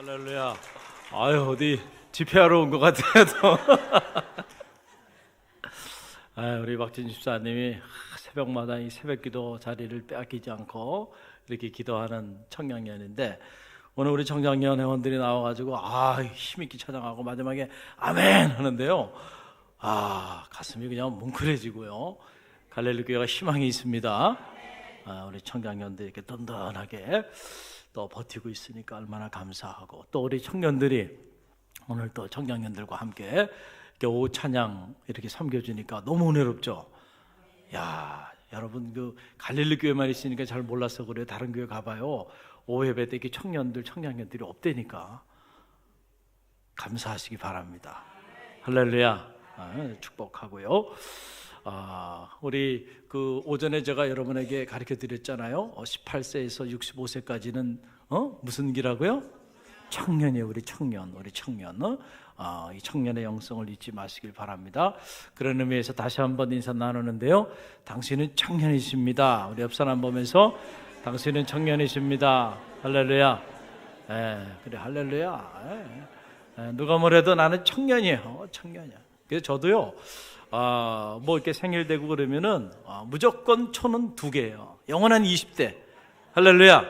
할렐루야. 아유 어디 집회하러 온 것 같아요. 또. 아, 우리 박진 집사님이 새벽마다 이 새벽기도 자리를 빼앗기지 않고 이렇게 기도하는 청년년인데 오늘 우리 청장년 회원들이 나와가지고 아 힘있게 찬양하고 마지막에 아멘 하는데요. 아 가슴이 그냥 뭉클해지고요. 갈릴리 교회가 희망이 있습니다. 아, 우리 청장년들 이렇게 든든하게 또 버티고 있으니까 얼마나 감사하고 또 우리 청년들이 오늘 또 청장년들과 함께 오후 찬양 이렇게 섬겨주니까 너무 은혜롭죠. 야 여러분 그 갈릴리 교회만 있으니까 잘 몰라서 그래요. 다른 교회 가봐요. 오후 예배 때 이렇게 청년들 청장년들이 없대니까 감사하시기 바랍니다. 할렐루야 아, 축복하고요. 아, 우리 그 오전에 제가 여러분에게 가르쳐 드렸잖아요. 18세에서 65세까지는 어? 무슨 기라고요? 청년이에요, 우리 청년, 우리 청년. 어? 아, 이 청년의 영성을 잊지 마시길 바랍니다. 그런 의미에서 다시 한번 인사 나누는데요. 당신은 청년이십니다. 우리 옆 사람 보면서 당신은 청년이십니다. 할렐루야. 예, 그래 할렐루야. 예. 예, 누가 뭐래도 나는 청년이에요. 어, 청년이야. 그래서 저도요. 아, 뭐 이렇게 생일 되고 그러면은 아, 무조건 초는 두 개예요. 영원한 20대. 할렐루야.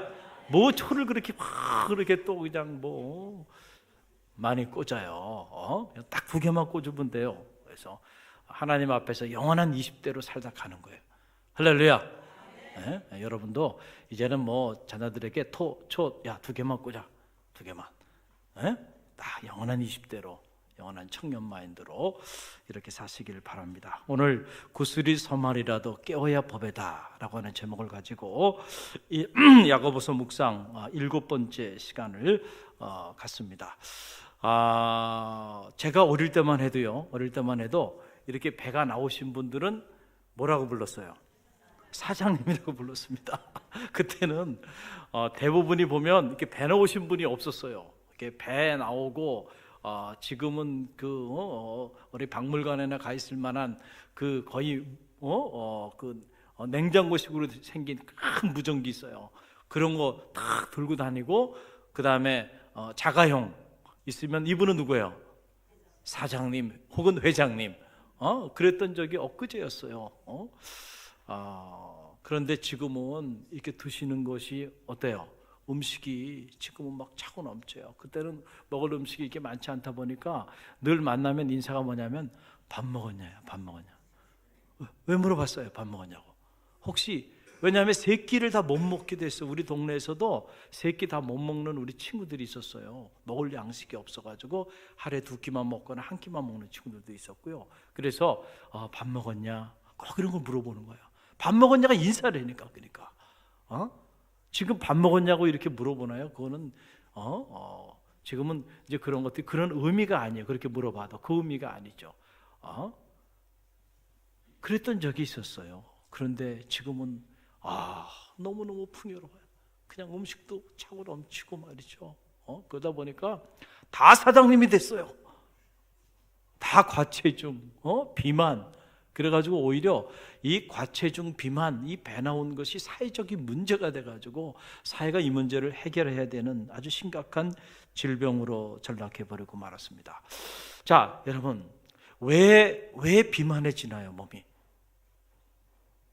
뭐 초를 그렇게 막 그렇게 또 그냥 뭐 많이 꽂아요. 어? 딱 두 개만 꽂으면 돼요. 그래서 하나님 앞에서 영원한 20대로 살다 가는 거예요. 할렐루야. 예? 예, 여러분도 이제는 뭐 자녀들에게 토, 초, 야 두 개만 꽂아, 두 개만. 예? 딱 영원한 20대로 영원한 청년 마인드로 이렇게 사시길 바랍니다. 오늘 구슬이 서말이라도 깨어야 법에다라고 하는 제목을 가지고 이 야고보서 묵상 아, 일곱 번째 시간을 어, 갖습니다. 아, 제가 어릴 때만 해도요, 어릴 때만 해도 이렇게 배가 나오신 분들은 뭐라고 불렀어요? 사장님이라고 불렀습니다. 그때는 어, 대부분이 보면 이렇게 배 나오신 분이 없었어요. 이렇게 배 나오고 어, 지금은 그 어, 우리 박물관에나 가 있을 만한 그 거의 어, 어, 그 어, 냉장고식으로 생긴 큰 무전기 있어요. 그런 거 딱 들고 다니고 그 다음에 어, 자가용 있으면 이분은 누구예요? 사장님 혹은 회장님. 어, 그랬던 적이 엊그제였어요. 어? 아, 그런데 지금은 이렇게 드시는 것이 어때요? 음식이 지금은 막 차고 넘쳐요. 그때는 먹을 음식이 이렇게 많지 않다 보니까 늘 만나면 인사가 뭐냐면 밥 먹었냐요? 밥 먹었냐? 왜 물어봤어요? 밥 먹었냐고. 혹시 왜냐하면 세 끼를 다 못 먹게 됐어. 우리 동네에서도 세끼다 못 먹는 우리 친구들이 있었어요. 먹을 양식이 없어가지고 하루에 두 끼만 먹거나 한 끼만 먹는 친구들도 있었고요. 그래서 어, 밥 먹었냐? 꼭 이런 걸 물어보는 거예요. 밥 먹었냐가 인사라니까 그러니까. 어? 지금 밥 먹었냐고 이렇게 물어보나요? 그거는 어, 어, 지금은 이제 그런 것들이 그런 의미가 아니에요. 그렇게 물어봐도 그 의미가 아니죠. 어? 그랬던 적이 있었어요. 그런데 지금은 아 너무 너무 풍요로워요. 그냥 음식도 차고 넘치고 말이죠. 어? 그러다 보니까 다 사장님이 됐어요. 다 과체중, 어? 비만. 그래가지고 오히려 이 과체중 비만, 이 배 나온 것이 사회적인 문제가 돼가지고 사회가 이 문제를 해결해야 되는 아주 심각한 질병으로 전락해버리고 말았습니다. 자, 여러분, 왜, 왜 비만해지나요, 몸이?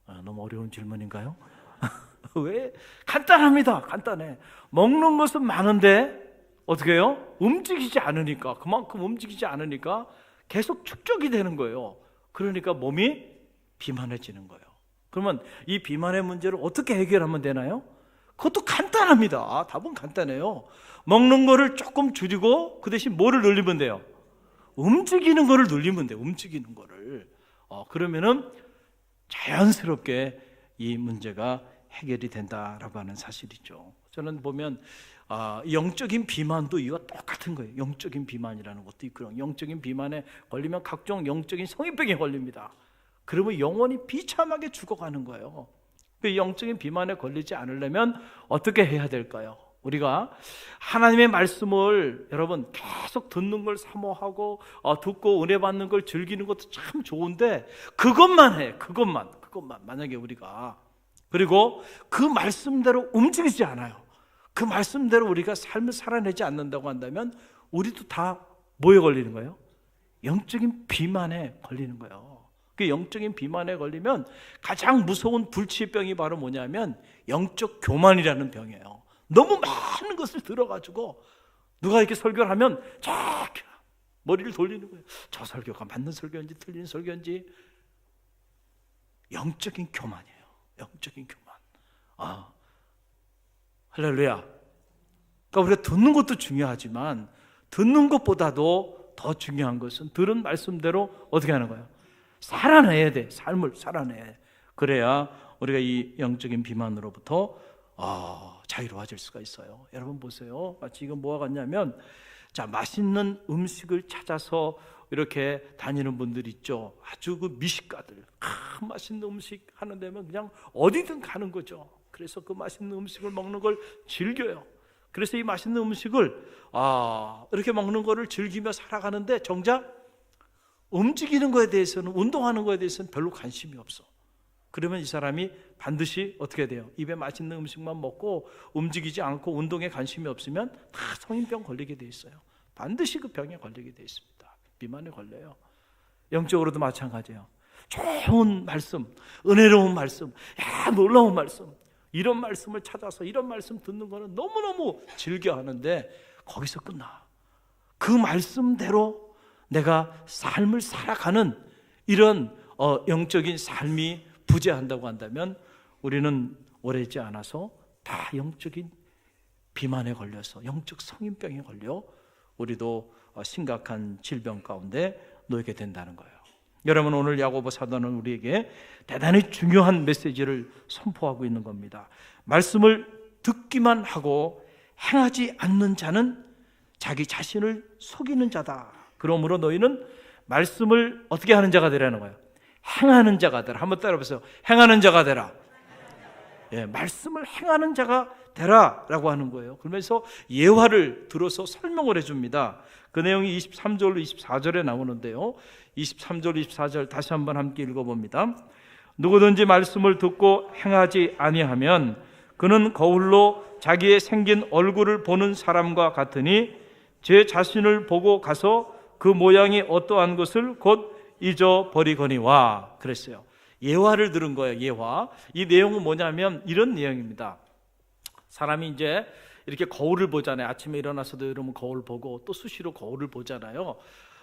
아, 너무 어려운 질문인가요? 왜? 간단합니다. 간단해. 먹는 것은 많은데, 어떻게 해요? 움직이지 않으니까, 그만큼 움직이지 않으니까 계속 축적이 되는 거예요. 그러니까 몸이 비만해지는 거예요. 그러면 이 비만의 문제를 어떻게 해결하면 되나요? 그것도 간단합니다. 답은 간단해요. 먹는 거를 조금 줄이고 그 대신 뭐를 늘리면 돼요? 움직이는 거를 늘리면 돼요. 움직이는 거를. 어, 그러면은 자연스럽게 이 문제가 해결이 된다라고 하는 사실이죠. 저는 보면 아, 영적인 비만도 이와 똑같은 거예요. 영적인 비만이라는 것도 있고요. 영적인 비만에 걸리면 각종 영적인 성인병에 걸립니다. 그러면 영원히 비참하게 죽어가는 거예요. 그 영적인 비만에 걸리지 않으려면 어떻게 해야 될까요? 우리가 하나님의 말씀을 여러분 계속 듣는 걸 사모하고 어, 듣고 은혜 받는 걸 즐기는 것도 참 좋은데 그것만 해. 그것만. 그것만. 만약에 우리가 그리고 그 말씀대로 움직이지 않아요. 그 말씀대로 우리가 삶을 살아내지 않는다고 한다면 우리도 다 뭐에 걸리는 거예요? 영적인 비만에 걸리는 거예요. 그 영적인 비만에 걸리면 가장 무서운 불치병이 바로 뭐냐면 영적 교만이라는 병이에요. 너무 많은 것을 들어가지고 누가 이렇게 설교를 하면 쫙 머리를 돌리는 거예요. 저 설교가 맞는 설교인지 틀린 설교인지 영적인 교만이에요. 영적인 교만. 아, 할렐루야. 그러니까 우리가 듣는 것도 중요하지만 듣는 것보다도 더 중요한 것은 들은 말씀대로 어떻게 하는 거예요? 살아내야 돼. 삶을 살아내. 그래야 우리가 이 영적인 비만으로부터 아, 자유로워질 수가 있어요. 여러분 보세요. 마치 뭐와 같냐면 자, 맛있는 음식을 찾아서 이렇게 다니는 분들 있죠. 아주 그 미식가들. 아, 맛있는 음식 하는 데면 그냥 어디든 가는 거죠. 그래서 그 맛있는 음식을 먹는 걸 즐겨요. 그래서 이 맛있는 음식을 아, 이렇게 먹는 거를 즐기며 살아가는데 정작 움직이는 거에 대해서는 운동하는 거에 대해서는 별로 관심이 없어. 그러면 이 사람이 반드시 어떻게 돼요? 입에 맛있는 음식만 먹고 움직이지 않고 운동에 관심이 없으면 다 성인병 걸리게 돼 있어요. 반드시 그 병에 걸리게 돼 있습니다. 비만에 걸려요. 영적으로도 마찬가지예요. 좋은 말씀, 은혜로운 말씀, 야, 놀라운 말씀. 이런 말씀을 찾아서 이런 말씀 듣는 거는 너무너무 즐겨 하는데 거기서 끝나. 그 말씀대로 내가 삶을 살아가는 이런 어, 영적인 삶이 부재한다고 한다면 우리는 오래 있지 않아서 다 영적인 비만에 걸려서 영적 성인병에 걸려 우리도 어, 심각한 질병 가운데 놓이게 된다는 거예요. 여러분 오늘 야고보 사도는 우리에게 대단히 중요한 메시지를 선포하고 있는 겁니다. 말씀을 듣기만 하고 행하지 않는 자는 자기 자신을 속이는 자다. 그러므로 너희는 말씀을 어떻게 하는 자가 되라는 거예요. 행하는 자가 되라. 한번 따라보세요. 행하는 자가 되라. 예, 말씀을 행하는 자가 되라라고 하는 거예요. 그러면서 예화를 들어서 설명을 해줍니다. 그 내용이 23절로 24절에 나오는데요. 23절, 24절 다시 한번 함께 읽어봅니다. 누구든지 말씀을 듣고 행하지 아니하면 그는 거울로 자기의 생긴 얼굴을 보는 사람과 같으니 제 자신을 보고 가서 그 모양이 어떠한 것을 곧 잊어버리거니와 그랬어요. 예화를 들은 거예요. 예화. 이 내용은 뭐냐면 이런 내용입니다. 사람이 이제 이렇게 거울을 보잖아요. 아침에 일어나서도 이러면 거울 보고 또 수시로 거울을 보잖아요.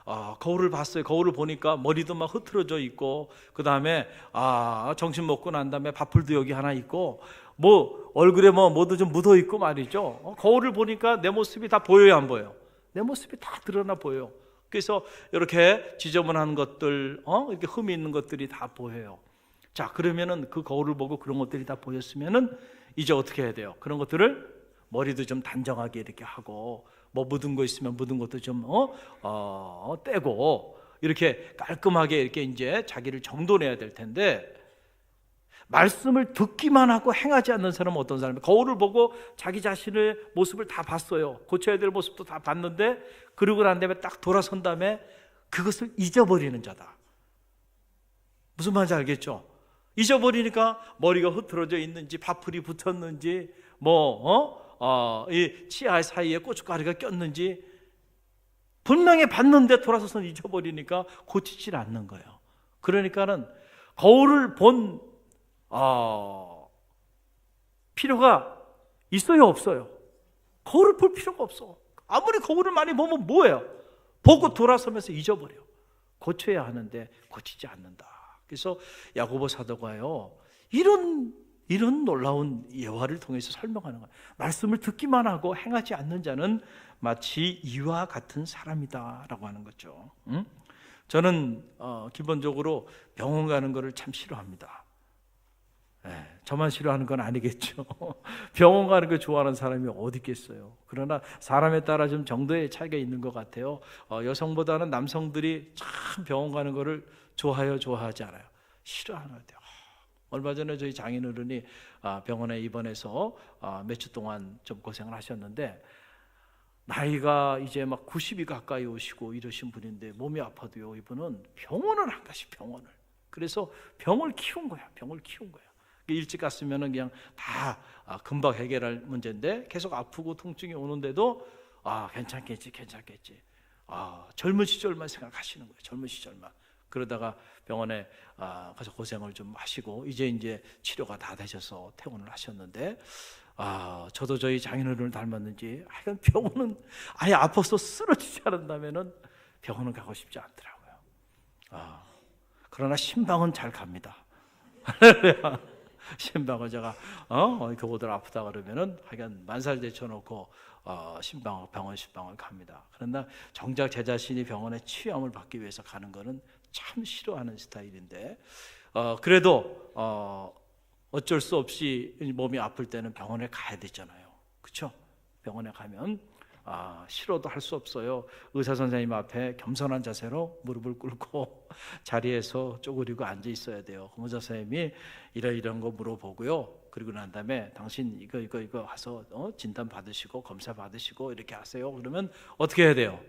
아, 거울을 봤어요. 거울을 보니까 머리도 막 흐트러져 있고 그 다음에 아 정신 먹고 난 다음에 밥풀도 여기 하나 있고 뭐 얼굴에 뭐 뭐도 좀 묻어 있고 말이죠. 어, 거울을 보니까 내 모습이 다 보여요, 안 보여? 내 모습이 다 드러나 보여. 그래서 이렇게 지저분한 것들, 어 이렇게 흠이 있는 것들이 다 보여요. 자 그러면은 그 거울을 보고 그런 것들이 다 보였으면은 이제 어떻게 해야 돼요? 그런 것들을 머리도 좀 단정하게 이렇게 하고 뭐 묻은 거 있으면 묻은 것도 좀 어, 어, 떼고 이렇게 깔끔하게 이렇게 이제 자기를 정돈해야 될 텐데 말씀을 듣기만 하고 행하지 않는 사람은 어떤 사람이 거울을 보고 자기 자신의 모습을 다 봤어요. 고쳐야 될 모습도 다 봤는데 그러고 난 다음에 딱 돌아선 다음에 그것을 잊어버리는 자다. 무슨 말인지 알겠죠? 잊어버리니까 머리가 흐트러져 있는지 밥풀이 붙었는지 뭐 어? 어, 이 치아 사이에 고춧가루가 꼈는지 분명히 봤는데 돌아서서 잊어버리니까 고치질 않는 거예요. 그러니까는 거울을 본 어, 필요가 있어요, 없어요? 거울을 볼 필요가 없어. 아무리 거울을 많이 보면 뭐예요? 보고 돌아서면서 잊어버려. 고쳐야 하는데 고치지 않는다. 그래서 야고보 사도가요. 이런 이런 놀라운 예화를 통해서 설명하는 거예요. 말씀을 듣기만 하고 행하지 않는 자는 마치 이와 같은 사람이다라고 하는 거죠. 응? 저는 어, 기본적으로 병원 가는 것을 참 싫어합니다. 네, 저만 싫어하는 건 아니겠죠. 병원 가는 거 좋아하는 사람이 어디 있겠어요. 그러나 사람에 따라 좀 정도의 차이가 있는 것 같아요. 어, 여성보다는 남성들이 참 병원 가는 거를 좋아해요, 좋아하지 않아요. 싫어하는 것 같아요. 얼마 전에 저희 장인어른이 아, 병원에 입원해서 아, 몇주 동안 좀 고생을 하셨는데 나이가 이제 막 90이 가까이 오시고 이러신 분인데 몸이 아파도요 이분은 병원을 한 가지 병원을 그래서 병을 키운 거야 병을 키운 거야 일찍 갔으면은 그냥 다 아, 금방 해결할 문제인데 계속 아프고 통증이 오는데도 아 괜찮겠지 괜찮겠지 아 젊은 시절만 생각하시는 거예요 젊은 시절만 그러다가 병원에 아, 가서 고생을 좀 하시고 이제 이제 치료가 다 되셔서 퇴원을 하셨는데 아 저도 저희 장인어른을 닮았는지 하여간 병원은 아예 아파서 쓰러지지 않는다면은 병원은 가고 싶지 않더라고요. 아 그러나 신방은 잘 갑니다. 신방을 제가 어 교보들 아프다 그러면은 하여간 만살 제쳐놓고 어, 신방 병원 신방을 갑니다. 그러나 정작 제 자신이 병원에 치유함을 받기 위해서 가는 거는 참 싫어하는 스타일인데 어, 그래도 어, 어쩔 수 없이 몸이 아플 때는 병원에 가야 되잖아요. 그렇죠? 병원에 가면 아, 싫어도 할 수 없어요. 의사 선생님 앞에 겸손한 자세로 무릎을 꿇고 자리에서 쪼그리고 앉아 있어야 돼요. 그럼 의사 선생님이 이런 거 물어보고요. 그리고 난 다음에 당신 이거 이거 이거 와서 어? 진단 받으시고 검사 받으시고 이렇게 하세요. 그러면 어떻게 해야 돼요?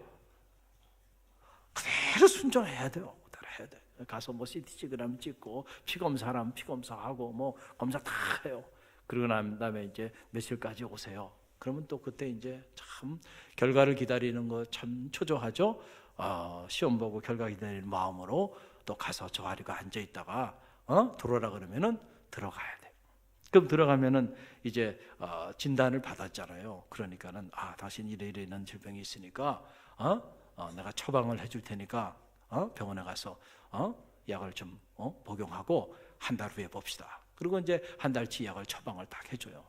그대로 순종해야 돼요. 그대로 해야 돼. 가서 뭐 CT 찍으라면 찍고 피 검사라면 피 검사하고 뭐 검사 다 해요. 그리고 난 다음에 이제 며칠까지 오세요. 그러면 또 그때 이제 참 결과를 기다리는 거 참 초조하죠. 어, 시험 보고 결과 기다리는 마음으로 또 가서 저 자리가 앉아 있다가 어? 들어오라 그러면은 들어가야 돼. 그럼 들어가면은 이제 어, 진단을 받았잖아요. 그러니까는 아 당신 이래 이래 있는 질병이 있으니까 어? 어, 내가 처방을 해줄 테니까 어? 병원에 가서 어? 약을 좀 어? 복용하고 한 달 후에 봅시다. 그리고 이제 한 달치 약을 처방을 딱 해줘요.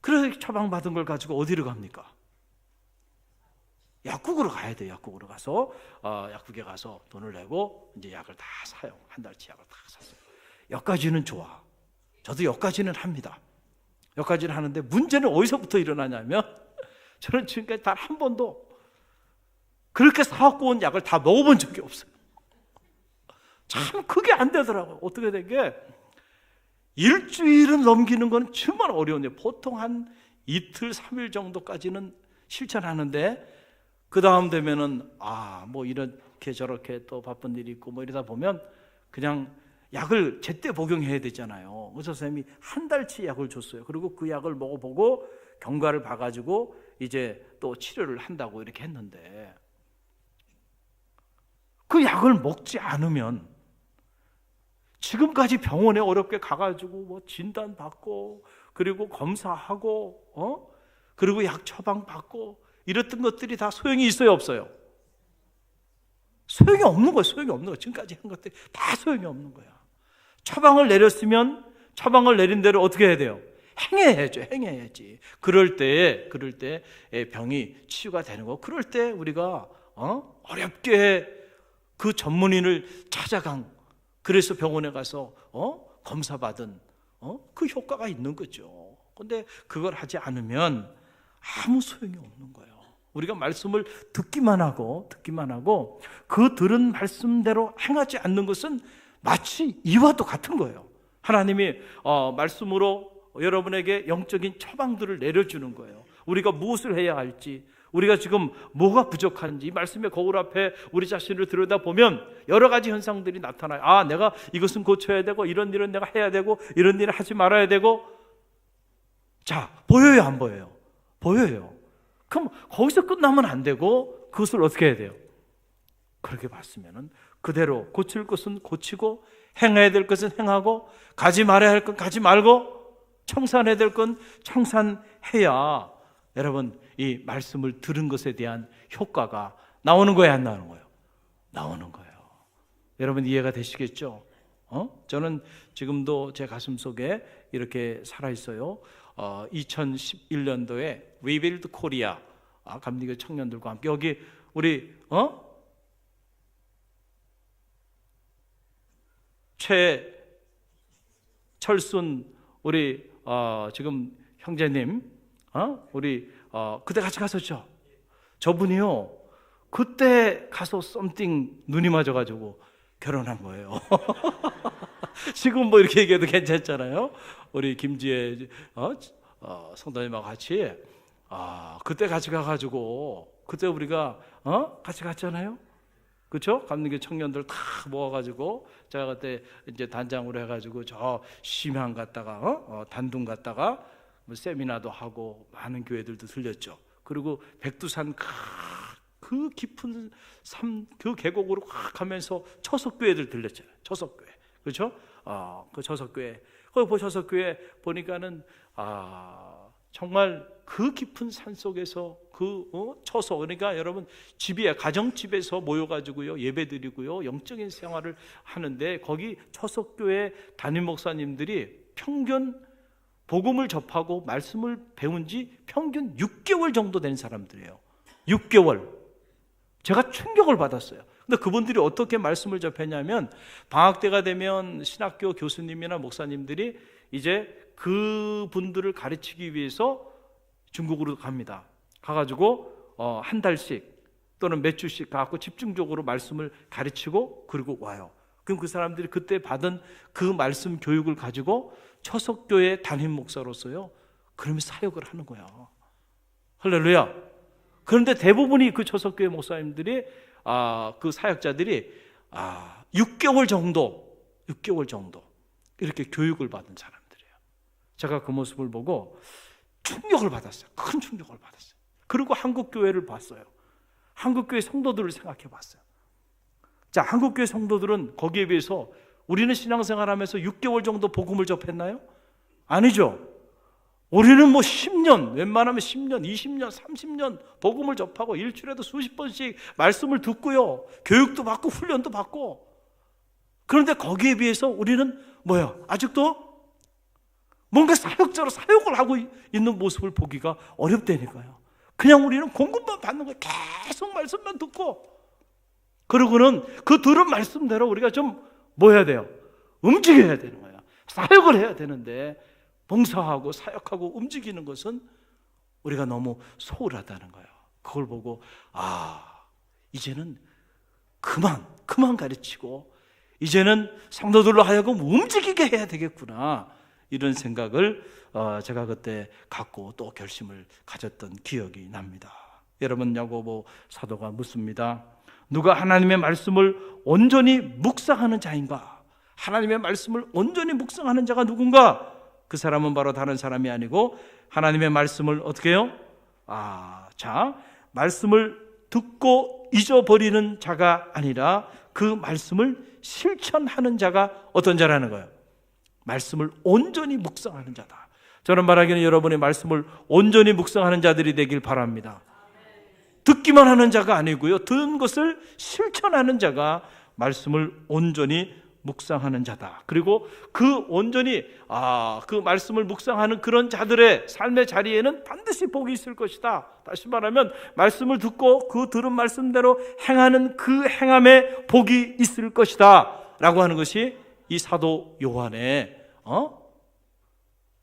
그래서 처방 받은 걸 가지고 어디로 갑니까? 약국으로 가야 돼. 약국으로 가서 어, 약국에 가서 돈을 내고 이제 약을 다 사요. 한 달치 약을 다 샀어요. 여기까지는 좋아. 저도 여기까지는 합니다. 여기까지는 하는데 문제는 어디서부터 일어나냐면 저는 지금까지 단 한 번도 그렇게 사갖고 온 약을 다 먹어본 적이 없어요. 참 그게 안 되더라고요. 어떻게 된 게 일주일은 넘기는 건 정말 어려운 데 보통 한 이틀, 삼일 정도까지는 실천하는데 그 다음 되면은 아 뭐 이렇게 저렇게 또 바쁜 일이 있고 뭐 이러다 보면 그냥 약을 제때 복용해야 되잖아요. 의사 선생님이 한 달치 약을 줬어요. 그리고 그 약을 먹어보고 경과를 봐가지고 이제 또 치료를 한다고 이렇게 했는데 그 약을 먹지 않으면 지금까지 병원에 어렵게 가가지고 뭐 진단 받고 그리고 검사하고 어 그리고 약 처방 받고 이랬던 것들이 다 소용이 있어요 없어요? 소용이 없는 거예요. 소용이 없는 거. 지금까지 한 것들이 다 소용이 없는 거야. 처방을 내렸으면 처방을 내린 대로 어떻게 해야 돼요? 행해야죠. 행해야지. 그럴 때에 그럴 때 병이 치유가 되는 거. 그럴 때 우리가 어? 어렵게 그 전문인을 찾아간 그래서 병원에 가서 어? 검사 받은 어? 그 효과가 있는 거죠. 근데 그걸 하지 않으면 아무 소용이 없는 거예요. 우리가 말씀을 듣기만 하고 듣기만 하고 그 들은 말씀대로 행하지 않는 것은 마치 이와 똑같은 거예요. 하나님이 어, 말씀으로 여러분에게 영적인 처방들을 내려주는 거예요. 우리가 무엇을 해야 할지, 우리가 지금 뭐가 부족한지 말씀의 거울 앞에 우리 자신을 들여다 보면 여러 가지 현상들이 나타나요. 아, 내가 이것은 고쳐야 되고 이런 일은 내가 해야 되고 이런 일을 하지 말아야 되고 자, 보여요, 안 보여요? 보여요. 그럼 거기서 끝나면 안 되고 그것을 어떻게 해야 돼요? 그렇게 봤으면은 그대로 고칠 것은 고치고 행해야 될 것은 행하고 가지 말아야 할 건 가지 말고 청산해야 될 건 청산해야 여러분 이 말씀을 들은 것에 대한 효과가 나오는 거예요, 안 나오는 거예요? 나오는 거예요. 여러분 이해가 되시겠죠? 어? 저는 지금도 제 가슴 속에 이렇게 살아 있어요. 어, 2011년도에 리빌드 코리아 아, 감리교 청년들과 함께 여기 우리 어? 최철순 우리 어, 지금 형제님 어? 우리 어, 그때 같이 갔었죠. 저분이요. 그때 가서 썸띵 눈이 맞아가지고 결혼한 거예요. 지금 뭐 이렇게 얘기해도 괜찮잖아요. 우리 김지혜 어? 어, 성도님하고 같이 아 그때 같이 가가지고 그때 우리가 어 같이 갔잖아요. 그렇죠? 감리교 청년들 다 모아가지고 제가 그때 이제 단장으로 해가지고 저 심양 갔다가 어? 어, 단둥 갔다가 뭐 세미나도 하고 많은 교회들도 들렸죠. 그리고 백두산 크- 그 깊은 삶그 계곡으로 확 하면서 처석교회들 들렸잖아요. 처석교회 그렇죠? 아, 그 처석교회 거기 보 처석교회 보니까는 아 정말 그 깊은 산 속에서 그 어? 처소 그러니까 여러분 집에 가정집에서 모여가지고요 예배드리고요 영적인 생활을 하는데 거기 처석교회 담임 목사님들이 평균 복음을 접하고 말씀을 배운 지 평균 6개월 정도 된 사람들이에요. 6개월. 제가 충격을 받았어요. 근데 그분들이 어떻게 말씀을 접했냐면 방학 때가 되면 신학교 교수님이나 목사님들이 이제 그분들을 가르치기 위해서 중국으로 갑니다. 가가지고 어, 한 달씩 또는 몇 주씩 가고 집중적으로 말씀을 가르치고 그리고 와요. 그럼 그 사람들이 그때 받은 그 말씀 교육을 가지고 처석교회 담임 목사로서요. 그러면 사역을 하는 거야. 할렐루야. 그런데 대부분이 그 처석교회 목사님들이 아, 그 사역자들이 아, 6개월 정도, 6개월 정도 이렇게 교육을 받은 사람들이에요. 제가 그 모습을 보고 충격을 받았어요. 큰 충격을 받았어요. 그리고 한국 교회를 봤어요. 한국 교회 성도들을 생각해 봤어요. 자, 한국 교회 성도들은 거기에 비해서 우리는 신앙생활하면서 6개월 정도 복음을 접했나요? 아니죠. 우리는 뭐 10년, 웬만하면 10년, 20년, 30년 복음을 접하고 일주일에도 수십 번씩 말씀을 듣고요. 교육도 받고 훈련도 받고. 그런데 거기에 비해서 우리는 뭐야? 아직도 뭔가 사역자로 사역을 하고 있는 모습을 보기가 어렵다니까요. 그냥 우리는 공급만 받는 거예요. 계속 말씀만 듣고. 그러고는 그 들은 말씀대로 우리가 좀 뭐 해야 돼요? 움직여야 되는 거예요. 사역을 해야 되는데 봉사하고 사역하고 움직이는 것은 우리가 너무 소홀하다는 거예요. 그걸 보고 아 이제는 그만 그만 가르치고 이제는 성도들로 하여금 움직이게 해야 되겠구나 이런 생각을 어, 제가 그때 갖고 또 결심을 가졌던 기억이 납니다. 여러분 야고보 사도가 묻습니다. 누가 하나님의 말씀을 온전히 묵상하는 자인가? 하나님의 말씀을 온전히 묵상하는 자가 누군가? 그 사람은 바로 다른 사람이 아니고 하나님의 말씀을 어떻게 해요? 아, 자, 말씀을 듣고 잊어버리는 자가 아니라 그 말씀을 실천하는 자가 어떤 자라는 거예요? 말씀을 온전히 묵상하는 자다. 저는 말하기는 여러분의 말씀을 온전히 묵상하는 자들이 되길 바랍니다. 듣기만 하는 자가 아니고요. 듣는 것을 실천하는 자가 말씀을 온전히 묵상하는 자다. 그리고 그 온전히 아, 그 말씀을 묵상하는 그런 자들의 삶의 자리에는 반드시 복이 있을 것이다. 다시 말하면 말씀을 듣고 그 들은 말씀대로 행하는 그 행함에 복이 있을 것이다. 라고 하는 것이 이 사도 요한의 어?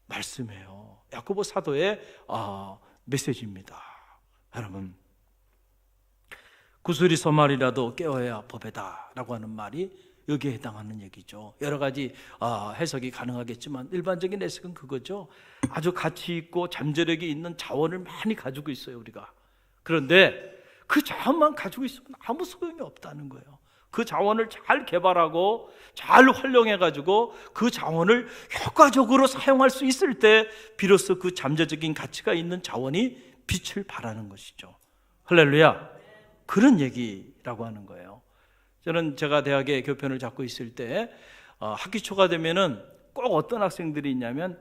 말씀이에요. 야고보 사도의 아, 메시지입니다. 여러분 구슬이 서말이라도 깨어야 법에다라고 하는 말이 여기에 해당하는 얘기죠. 여러 가지 아, 해석이 가능하겠지만 일반적인 해석은 그거죠. 아주 가치 있고 잠재력이 있는 자원을 많이 가지고 있어요 우리가. 그런데 그 자원만 가지고 있으면 아무 소용이 없다는 거예요. 그 자원을 잘 개발하고 잘 활용해 가지고 그 자원을 효과적으로 사용할 수 있을 때 비로소 그 잠재적인 가치가 있는 자원이 빛을 발하는 것이죠. 할렐루야. 그런 얘기라고 하는 거예요. 저는 제가 대학에 교편을 잡고 있을 때 어, 학기 초가 되면은 꼭 어떤 학생들이 있냐면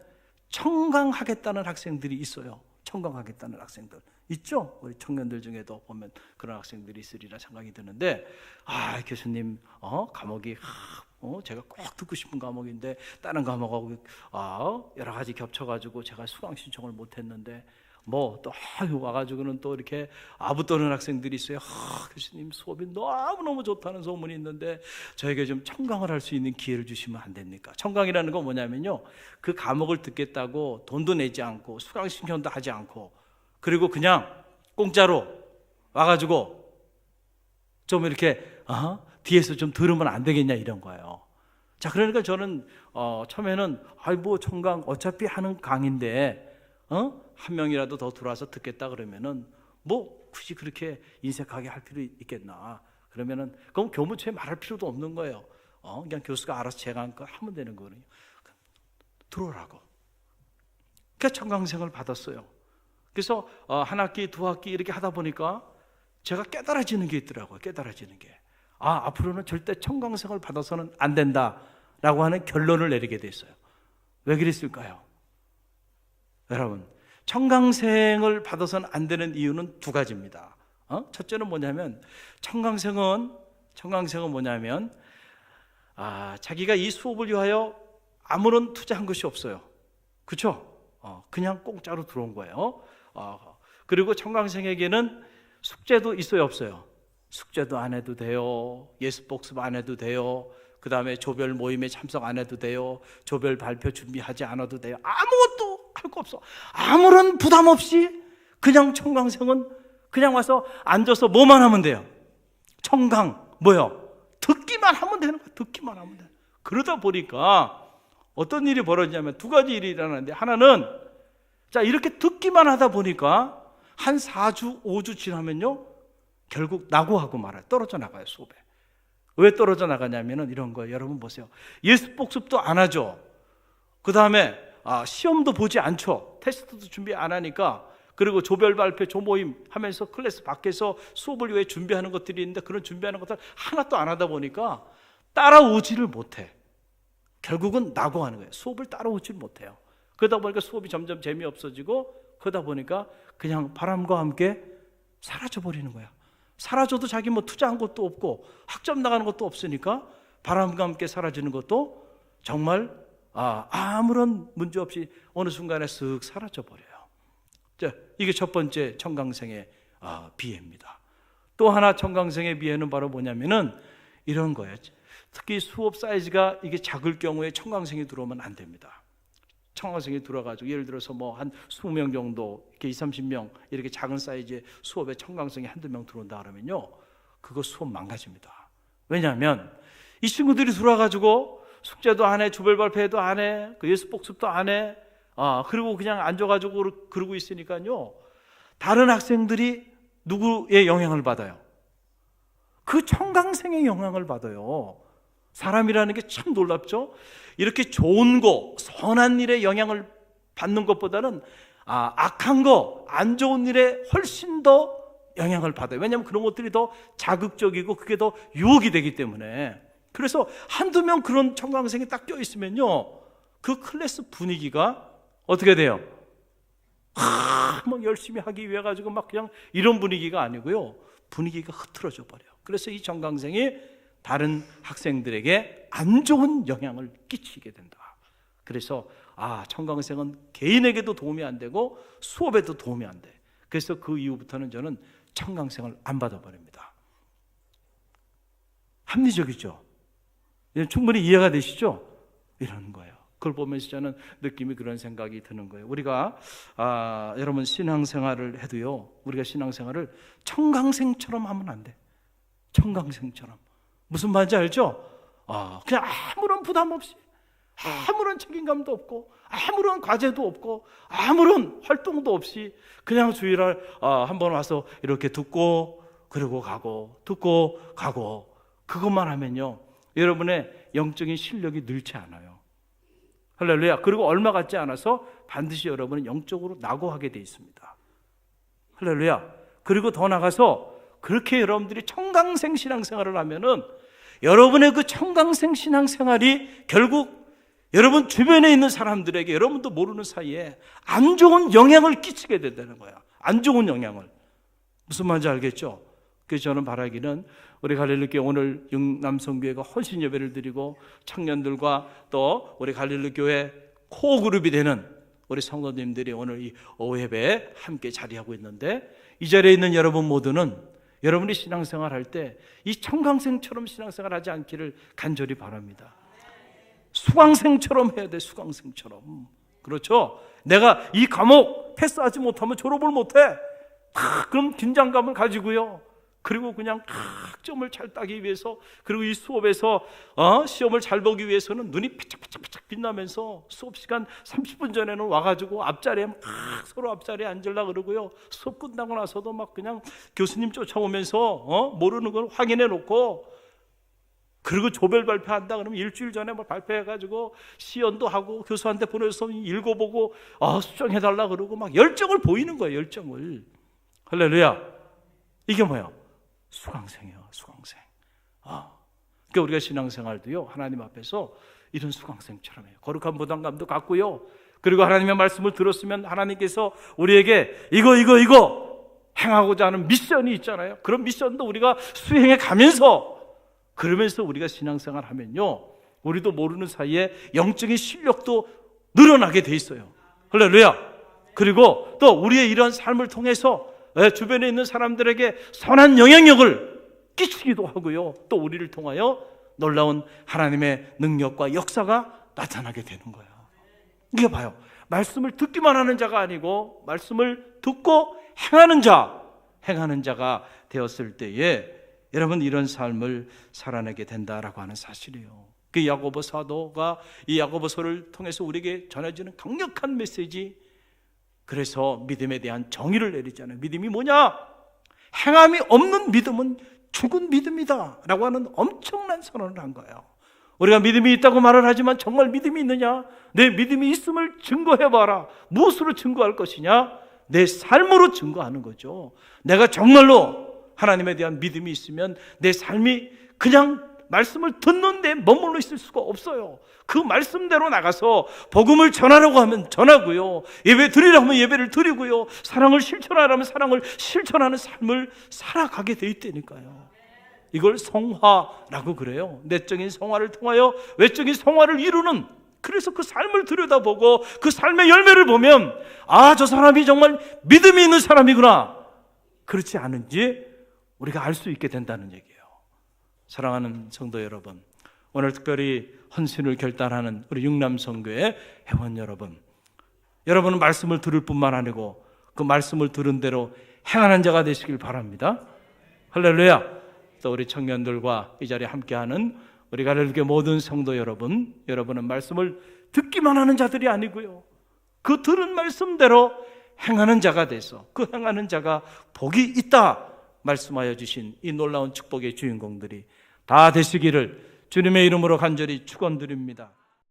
청강하겠다는 학생들이 있어요. 청강하겠다는 학생들 있죠. 우리 청년들 중에도 보면 그런 학생들이 있으리라 생각이 드는데 아 교수님 어 과목이 하, 어 제가 꼭 듣고 싶은 과목인데 다른 과목하고 아 여러 가지 겹쳐가지고 제가 수강 신청을 못했는데 뭐 또 와가지고는 또 이렇게 아부 떠는 학생들이 있어요. 아, 교수님 수업이 너무 너무 좋다는 소문이 있는데 저에게 좀 청강을 할 수 있는 기회를 주시면 안 됩니까? 청강이라는 건 뭐냐면요, 그 과목을 듣겠다고 돈도 내지 않고 수강 신청도 하지 않고 그리고 그냥 공짜로 와가지고 좀 이렇게 어? 뒤에서 좀 들으면 안 되겠냐 이런 거예요. 자, 그러니까 저는 어, 처음에는 아이 뭐 청강 어차피 하는 강인데 어? 한 명이라도 더 들어와서 듣겠다 그러면은 뭐 굳이 그렇게 인색하게 할 필요 있겠나. 그러면은 그럼 교무처에 말할 필요도 없는 거예요. 어, 그냥 교수가 알아서 제가 하면 되는 거거든요. 들어오라고. 그러니까 청강생을 받았어요. 그래서 어, 한 학기, 두 학기 이렇게 하다 보니까 제가 깨달아지는 게 있더라고요. 깨달아지는 게. 아, 앞으로는 절대 청강생을 받아서는 안 된다라고 하는 결론을 내리게 됐어요. 왜 그랬을까요? 여러분, 청강생을 받아서는 안 되는 이유는 두 가지입니다. 어? 첫째는 뭐냐면 청강생은 청강생은 뭐냐면 아, 자기가 이 수업을 위하여 아무런 투자한 것이 없어요. 그렇죠? 어, 그냥 공짜로 들어온 거예요. 어, 그리고 청강생에게는 숙제도 있어요, 없어요? 숙제도 안 해도 돼요. 예습 복습 안 해도 돼요. 그 다음에 조별 모임에 참석 안 해도 돼요. 조별 발표 준비하지 않아도 돼요. 아무것도 할거 없어. 아무런 부담 없이 그냥 청강생은 그냥 와서 앉아서 뭐만 하면 돼요. 청강 뭐요? 듣기만 하면 되는 거야. 듣기만 하면 돼. 그러다 보니까 어떤 일이 벌어지냐면 두 가지 일이 일어나는데 하나는 자 이렇게 듣기만 하다 보니까 한 4주, 5주 지나면요 결국 낙오하고 말아요. 떨어져 나가요 수업에. 왜 떨어져 나가냐면은 이런 거예요. 여러분 보세요. 예습 복습도 안 하죠. 그 다음에 아, 시험도 보지 않죠. 테스트도 준비 안 하니까 그리고 조별 발표, 조모임 하면서 클래스 밖에서 수업을 위해 준비하는 것들이 있는데 그런 준비하는 것들 하나도 안 하다 보니까 따라오지를 못해. 결국은 낙오하는 거예요. 수업을 따라오질 못해요. 그러다 보니까 수업이 점점 재미없어지고 그러다 보니까 그냥 바람과 함께 사라져 버리는 거야. 사라져도 자기 뭐 투자한 것도 없고 학점 나가는 것도 없으니까 바람과 함께 사라지는 것도 정말 아, 아무런 문제 없이 어느 순간에 쓱 사라져 버려요. 자, 이게 첫 번째 청강생의 아, 비애입니다. 또 하나 청강생의 비애는 바로 뭐냐면은 이런 거예요. 특히 수업 사이즈가 이게 작을 경우에 청강생이 들어오면 안 됩니다. 청강생이 들어가지고 예를 들어서 뭐 한 20명 정도 이렇게 20, 30명 이렇게 작은 사이즈의 수업에 청강생이 한두 명 들어온다 그러면요. 그거 수업 망가집니다. 왜냐하면 이 친구들이 들어와가지고 숙제도 안 해, 주별 발표도 안 해, 그 예습 복습도 안 해, 아, 그리고 그냥 앉아가지고 그러고 있으니까요. 다른 학생들이 누구의 영향을 받아요? 그 청강생의 영향을 받아요. 사람이라는 게 참 놀랍죠? 이렇게 좋은 거, 선한 일에 영향을 받는 것보다는 아, 악한 거, 안 좋은 일에 훨씬 더 영향을 받아요. 왜냐하면 그런 것들이 더 자극적이고 그게 더 유혹이 되기 때문에. 그래서 한두 명 그런 청강생이 딱 껴있으면요. 그 클래스 분위기가 어떻게 돼요? 하, 막 열심히 하기 위해 가지고 막 그냥 이런 분위기가 아니고요. 분위기가 흐트러져 버려요. 그래서 이 전강생이 다른 학생들에게 안 좋은 영향을 끼치게 된다. 그래서 아, 청강생은 개인에게도 도움이 안 되고 수업에도 도움이 안 돼. 그래서 그 이후부터는 저는 청강생을 안 받아버립니다. 합리적이죠? 예, 충분히 이해가 되시죠? 이런 거예요. 그걸 보면서 저는 느낌이 그런 생각이 드는 거예요. 우리가 아, 여러분 신앙생활을 해도요. 우리가 신앙생활을 청강생처럼 하면 안 돼. 청강생처럼. 무슨 말인지 알죠? 아, 그냥 아무런 부담 없이 아무런 책임감도 없고 아무런 과제도 없고 아무런 활동도 없이 그냥 주일날 아, 한번 와서 이렇게 듣고 그리고 가고 듣고 가고 그것만 하면요. 여러분의 영적인 실력이 늘지 않아요. 할렐루야. 그리고 얼마 같지 않아서 반드시 여러분은 영적으로 낙오하게 돼 있습니다. 할렐루야. 그리고 더 나가서 그렇게 여러분들이 청강생 신앙생활을 하면은 여러분의 그 청강생 신앙생활이 결국 여러분 주변에 있는 사람들에게 여러분도 모르는 사이에 안 좋은 영향을 끼치게 된다는 거야. 안 좋은 영향을. 무슨 말인지 알겠죠? 그래서 저는 바라기는 우리 갈릴리교회 오늘 영남성교회가 헌신 예배를 드리고 청년들과 또 우리 갈릴리교회 코어 그룹이 되는 우리 성도님들이 오늘 이 오예배에 함께 자리하고 있는데 이 자리에 있는 여러분 모두는 여러분이 신앙생활 할 때 이 청강생처럼 신앙생활 하지 않기를 간절히 바랍니다. 수강생처럼 해야 돼, 수강생처럼. 그렇죠? 내가 이 과목 패스하지 못하면 졸업을 못해. 다 그럼 긴장감을 가지고요. 그리고 그냥 학점을 잘 따기 위해서 그리고 이 수업에서 어? 시험을 잘 보기 위해서는 눈이 바짝바짝바짝 빛나면서 수업 시간 30분 전에는 와가지고 앞자리에 막 서로 앞자리에 앉으려 그러고요 수업 끝나고 나서도 막 그냥 교수님 쫓아오면서 어? 모르는 걸 확인해 놓고 그리고 조별 발표한다 그러면 일주일 전에 뭐 발표해가지고 시연도 하고 교수한테 보내서 읽어보고 아 수정해달라 그러고 막 열정을 보이는 거예요 열정을 할렐루야 이게 뭐야 수강생이요 수강생 아 그러니까 우리가 신앙생활도요 하나님 앞에서 이런 수강생처럼 해요 거룩한 부담감도 갖고요 그리고 하나님의 말씀을 들었으면 하나님께서 우리에게 이거 이거 이거 행하고자 하는 미션이 있잖아요 그런 미션도 우리가 수행해 가면서 그러면서 우리가 신앙생활 하면요. 우리도 모르는 사이에 영적인 실력도 늘어나게 돼 있어요. 할렐루야. 그리고 또 우리의 이런 삶을 통해서 예, 주변에 있는 사람들에게 선한 영향력을 끼치기도 하고요. 또 우리를 통하여 놀라운 하나님의 능력과 역사가 나타나게 되는 거예요. 이게 봐요. 말씀을 듣기만 하는 자가 아니고 말씀을 듣고 행하는 자, 행하는 자가 되었을 때에 여러분 이런 삶을 살아내게 된다라고 하는 사실이에요. 그 야고보 사도가 이 야고보서를 통해서 우리에게 전해지는 강력한 메시지. 그래서 믿음에 대한 정의를 내리잖아요. 믿음이 뭐냐? 행함이 없는 믿음은 죽은 믿음이다 라고 하는 엄청난 선언을 한 거예요. 우리가 믿음이 있다고 말을 하지만 정말 믿음이 있느냐? 내 믿음이 있음을 증거해 봐라. 무엇으로 증거할 것이냐? 내 삶으로 증거하는 거죠. 내가 정말로 하나님에 대한 믿음이 있으면 내 삶이 그냥 말씀을 듣는데 머물러 있을 수가 없어요. 그 말씀대로 나가서 복음을 전하려고 하면 전하고요. 예배 드리려고 하면 예배를 드리고요. 사랑을 실천하려면 사랑을 실천하는 삶을 살아가게 돼 있다니까요. 이걸 성화라고 그래요. 내적인 성화를 통하여 외적인 성화를 이루는 그래서 그 삶을 들여다보고 그 삶의 열매를 보면 아, 저 사람이 정말 믿음이 있는 사람이구나. 그렇지 않은지 우리가 알 수 있게 된다는 얘기예요. 사랑하는 성도 여러분, 오늘 특별히 헌신을 결단하는 우리 육남성교회 회원 여러분, 여러분은 말씀을 들을 뿐만 아니고 그 말씀을 들은 대로 행하는 자가 되시길 바랍니다. 할렐루야. 또 우리 청년들과 이 자리에 함께하는 우리 가르교회 모든 성도 여러분, 여러분은 말씀을 듣기만 하는 자들이 아니고요. 그 들은 말씀대로 행하는 자가 돼서 그 행하는 자가 복이 있다 말씀하여 주신 이 놀라운 축복의 주인공들이 다 되시기를 주님의 이름으로 간절히 축원드립니다.